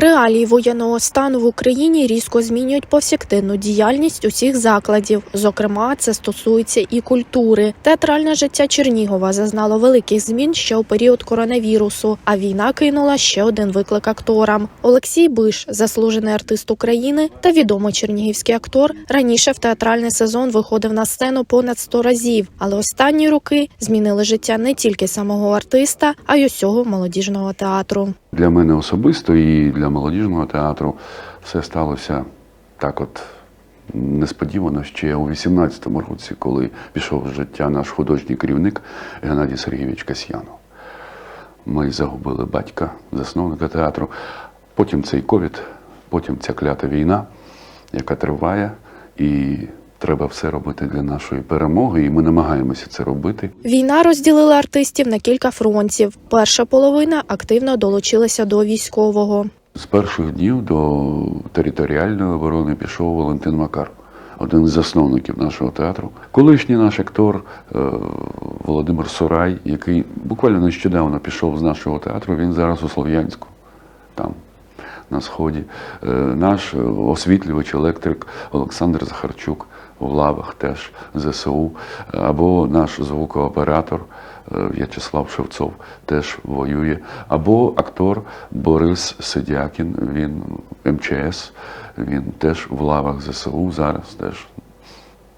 Реалії воєнного стану в Україні різко змінюють повсякденну діяльність усіх закладів. Зокрема, це стосується і культури. Театральне життя Чернігова зазнало великих змін ще у період коронавірусу. А війна кинула ще один виклик акторам. Олексій Биш, заслужений артист України та відомий чернігівський актор, раніше в театральний сезон виходив на сцену понад 100 разів. Але останні роки змінили життя не тільки самого артиста, а й усього молодіжного театру. Для мене особисто і для молодіжного театру все сталося так от несподівано ще у 18-му році, коли пішов з життя наш художній керівник Геннадій Сергійович Касьянов. Ми загубили батька, засновника театру. Потім цей ковід, потім ця клята війна, яка триває, і треба все робити для нашої перемоги, і ми намагаємося це робити. Війна розділила артистів на кілька фронтів. Перша половина активно долучилася до військового. З перших днів до територіальної оборони пішов Валентин Макар, один з засновників нашого театру. Колишній наш актор е, Володимир Сурай, який буквально нещодавно пішов з нашого театру, він зараз у Слов'янську, там, на сході. Е, Наш освітлювач, електрик Олександр Захарчук в лавах теж ЗСУ, або наш звукооператор е, В'ячеслав Шевцов теж воює, або актор Борис Сидякін, він МЧС, він теж в лавах ЗСУ зараз теж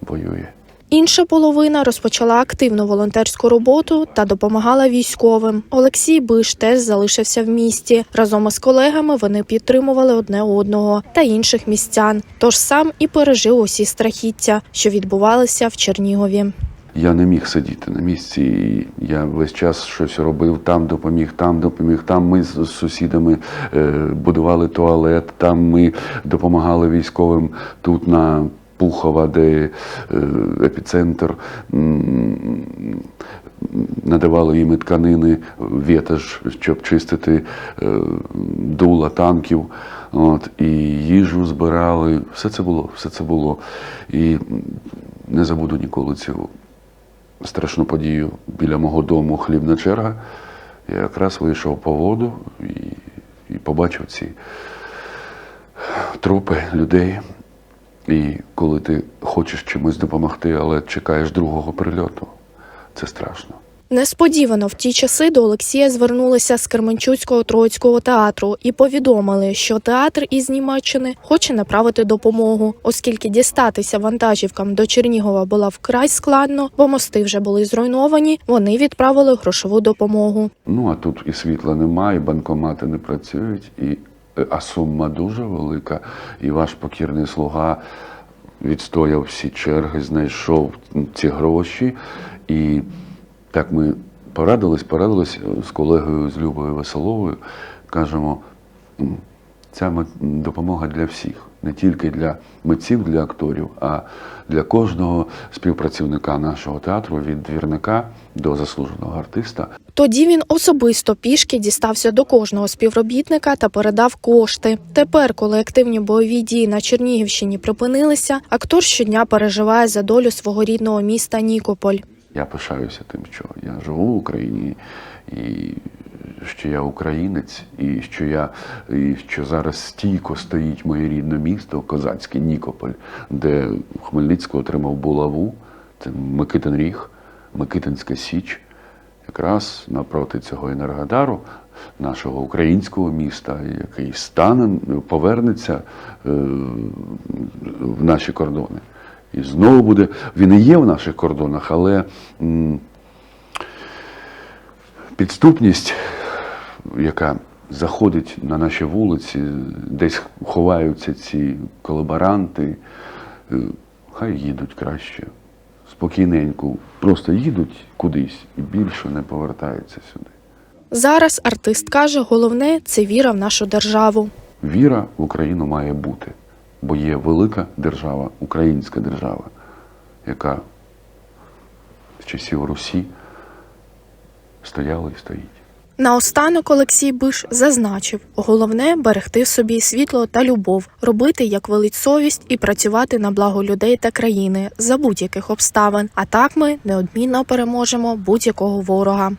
воює. Інша половина розпочала активну волонтерську роботу та допомагала військовим. Олексій Биш теж залишився в місті. Разом із колегами вони підтримували одне одного та інших містян. Тож сам і пережив усі страхіття, що відбувалися в Чернігові. Я не міг сидіти на місці. і Я весь час щось робив, там допоміг, там допоміг. Там ми з сусідами е, будували туалет, там ми допомагали військовим тут на Пухова, де е, епіцентр. Надавали їм тканини, вєтаж, щоб чистити е, дула танків. От, і їжу збирали. Все це було, все це було. І не забуду ніколи цю страшну подію біля мого дому хлібна черга. Я якраз вийшов по воду і, і побачив ці трупи людей. І коли ти хочеш чимось допомогти, але чекаєш другого прильоту, це страшно. Несподівано в ті часи до Олексія звернулися з Керменчуцького Троїцького театру і повідомили, що театр із Німеччини хоче направити допомогу, оскільки дістатися вантажівкам до Чернігова було вкрай складно, бо мости вже були зруйновані. Вони відправили грошову допомогу. Ну а тут і світла немає, і банкомати не працюють, і, а сума дуже велика. І ваш покірний слуга відстояв всі черги, знайшов ці гроші. І так ми порадились, порадились з колегою з Любою Веселовою. Кажемо, «М, ця допомога для всіх, не тільки для митців, для акторів, а для кожного співпрацівника нашого театру від двірника до заслуженого артиста. Тоді він особисто пішки дістався до кожного співробітника та передав кошти. Тепер, коли активні бойові дії на Чернігівщині припинилися, актор щодня переживає за долю свого рідного міста Нікополь. Я пишаюся тим, що я живу в Україні, і що я українець, і що я і що зараз стійко стоїть моє рідне місто, козацький Нікополь, де Хмельницький отримав булаву, це Микитин Ріг, Микитинська Січ, якраз напроти цього Енергодару, нашого українського міста, який стане, повернеться е, в наші кордони. І знову буде, він і є в наших кордонах, але підступність, яка заходить на наші вулиці, десь ховаються ці колаборанти, е, хай їдуть краще, спокійненько, просто їдуть кудись і більше не повертаються сюди. Зараз артист каже, головне це віра в нашу державу. Віра в Україну має бути, бо є велика держава, українська держава, яка з часів Русі стояла і стоїть. Наостанок Олексій Биш зазначив: головне берегти в собі світло та любов, робити як велить совість і працювати на благо людей та країни за будь-яких обставин. А так ми неодмінно переможемо будь-якого ворога.